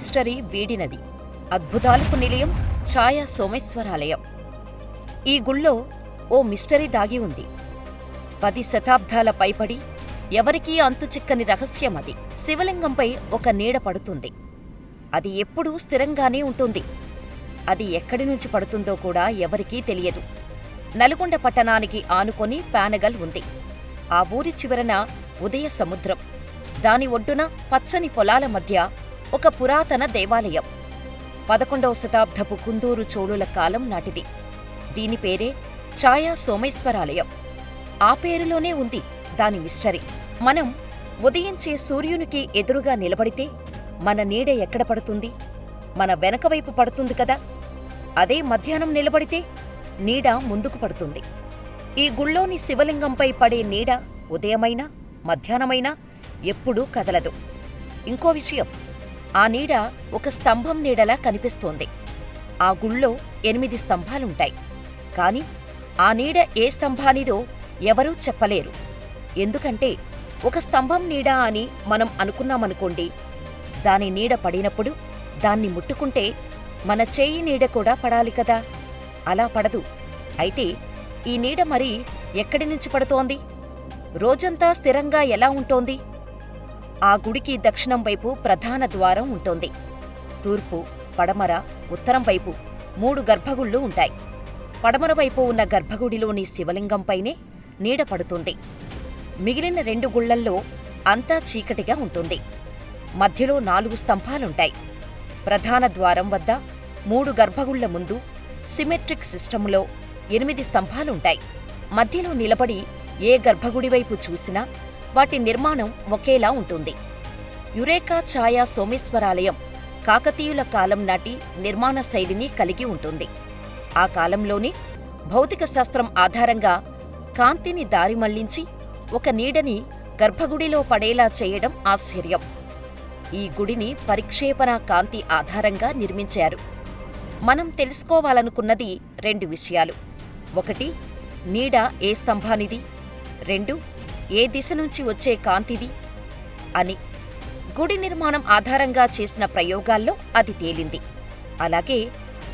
Mystery వీడినది. అద్భుతాలకు నిలయం ఛాయ సోమేశ్వరాలయం. ఈ గుళ్ళో ఓ మిస్టరీ దాగి ఉంది. పది శతాబ్దాల పైపడి ఎవరికీ అంతుచిక్కని రహస్యం అది. శివలింగంపై ఒక నీడ పడుతుంది. అది ఎప్పుడూ స్థిరంగానే ఉంటుంది. అది ఎక్కడి నుంచి పడుతుందో కూడా ఎవరికీ తెలియదు. నల్గొండ పట్టణానికి ఆనుకొని పానగల్ ఉంది. ఆ ఊరి చివరన ఉదయ సముద్రం. దాని ఒడ్డున పచ్చని పొలాల మధ్య ఒక పురాతన దేవాలయం. పదకొండవ శతాబ్దపు కుందూరు చోళుల కాలం నాటిది. దీని పేరే ఛాయా సోమేశ్వరాలయం. ఆ పేరులోనే ఉంది దాని మిస్టరీ. మనం ఉదయించే సూర్యునికి ఎదురుగా నిలబడితే మన నీడ ఎక్కడ పడుతుంది? మన వెనకవైపు పడుతుంది కదా? అదే మధ్యాహ్నం నిలబడితే నీడ ముందుకు పడుతుంది. ఈ గుళ్ళోని శివలింగంపై పడే నీడ ఉదయమైనా మధ్యాహ్నమైనా ఎప్పుడూ కదలదు. ఇంకో విషయం ఆ నీడ ఒక స్తంభం నీడలా కనిపిస్తోంది. ఆ గుళ్ళో ఎనిమిది స్తంభాలుంటాయి. కాని ఆ నీడ ఏ స్తంభానిదో ఎవరూ చెప్పలేరు. ఎందుకంటే ఒక స్తంభం నీడ అని మనం అనుకున్నామనుకోండి దాని నీడ పడినప్పుడు దాన్ని ముట్టుకుంటే మన చేయి నీడ కూడా పడాలి కదా? అలా పడదు. అయితే ఈ నీడ మరి ఎక్కడి నుంచి పడుతోంది? రోజంతా స్థిరంగా ఎలా ఉంటోంది? ఆ గుడికి దక్షిణం వైపు ప్రధాన ద్వారం ఉంటుంది. తూర్పు పడమర ఉత్తరం వైపు మూడు గర్భగుళ్ళు ఉంటాయి. పడమర వైపు ఉన్న గర్భగుడిలోని శివలింగంపైనే నీడ పడుతుంది. మిగిలిన రెండు గుళ్ళల్లో అంతా చీకటిగా ఉంటుంది. మధ్యలో నాలుగు స్తంభాలుంటాయి. ప్రధాన ద్వారం వద్ద మూడు గర్భగుళ్ళ ముందు సిమెట్రిక్ సిస్టంలో ఎనిమిది స్తంభాలుంటాయి. మధ్యలో నిలబడి ఏ గర్భగుడి వైపు చూసినా వాటి నిర్మాణం ఒకేలా ఉంటుంది. యురేకా ఛాయా సోమేశ్వరాలయం కాకతీయుల కాలం నాటి నిర్మాణ శైలిని కలిగి ఉంటుంది. ఆ కాలంలోనే భౌతిక శాస్త్రం ఆధారంగా కాంతిని దారి మళ్ళించి ఒక నీడని గర్భగుడిలో పడేలా చేయడం ఆశ్చర్యం. ఈ గుడిని పరిక్షేపణ కాంతి ఆధారంగా నిర్మించారు. మనం తెలుసుకోవాలనుకున్నది రెండు విషయాలు. ఒకటి నీడ ఏ స్తంభానిది? రెండు ఏ దిశ నుంచి వచ్చే కాంతిది అని గుడి నిర్మాణం ఆధారంగా చేసిన ప్రయోగాల్లో అది తేలింది. అలాగే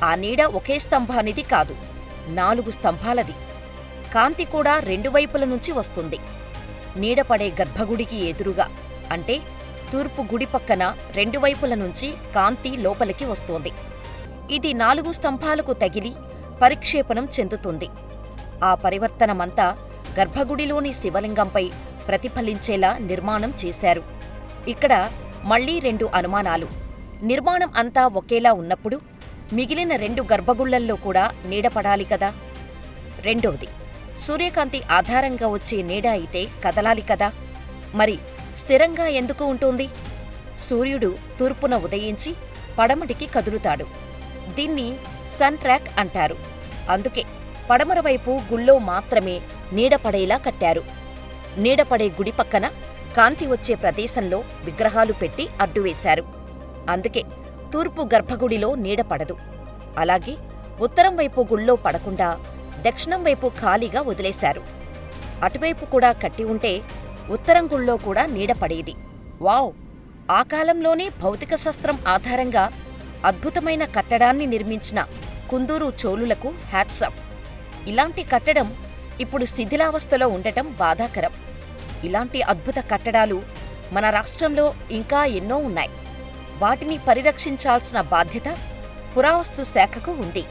ఆ నీడ ఒకే స్తంభానిది కాదు నాలుగు స్తంభాలది. కాంతి కూడా రెండు వైపుల నుంచి వస్తుంది. నీడ పడే గర్భగుడికి ఎదురుగా అంటే తూర్పు గుడి పక్కన రెండు వైపుల నుంచి కాంతి లోపలికి వస్తోంది. ఇది నాలుగు స్తంభాలకు తగిలి పరిక్షేపణం చెందుతుంది. ఆ పరివర్తనమంతా గర్భగుడిలోని శివలింగంపై ప్రతిఫలించేలా నిర్మాణం చేశారు. ఇక్కడ మళ్ళీ రెండు అనుమానాలు. నిర్మాణం అంతా ఒకేలా ఉన్నప్పుడు మిగిలిన రెండు గర్భగుళ్ళల్లో కూడా నీడపడాలి కదా? రెండోది సూర్యకాంతి ఆధారంగా వచ్చే నీడ అయితే కదలాలి కదా? మరి స్థిరంగా ఎందుకు ఉంటుంది? సూర్యుడు తూర్పున ఉదయించి పడమటికి కదులుతాడు. దీన్ని సన్ ట్రాక్ అంటారు. అందుకే పడమర వైపు గుళ్ళో మాత్రమే నీడపడేలా కట్టారు. నీడపడే గుడి పక్కన కాంతి వచ్చే ప్రదేశంలో విగ్రహాలు పెట్టి అడ్డువేశారు అందుకే తూర్పు గర్భగుడిలో నీడపడదు అలాగే ఉత్తరం వైపు గుళ్ళో పడకుండా దక్షిణం వైపు ఖాళీగా వదిలేశారు. అటువైపు కూడా కట్టి ఉంటే ఉత్తరం గుళ్ళో కూడా నీడ పడేది. వావ్! ఆ కాలంలోనే భౌతిక శాస్త్రం ఆధారంగా అద్భుతమైన కట్టడాన్ని నిర్మించిన కుందూరు చోళులకు హ్యాట్సప్. ఇలాంటి కట్టడం ఇప్పుడు శిథిలావస్థలో ఉండటం బాధాకరం. ఇలాంటి అద్భుత కట్టడాలు మన రాష్ట్రంలో ఇంకా ఎన్నో ఉన్నాయి. వాటిని పరిరక్షించాల్సిన బాధ్యత పురావస్తు శాఖకు ఉంది.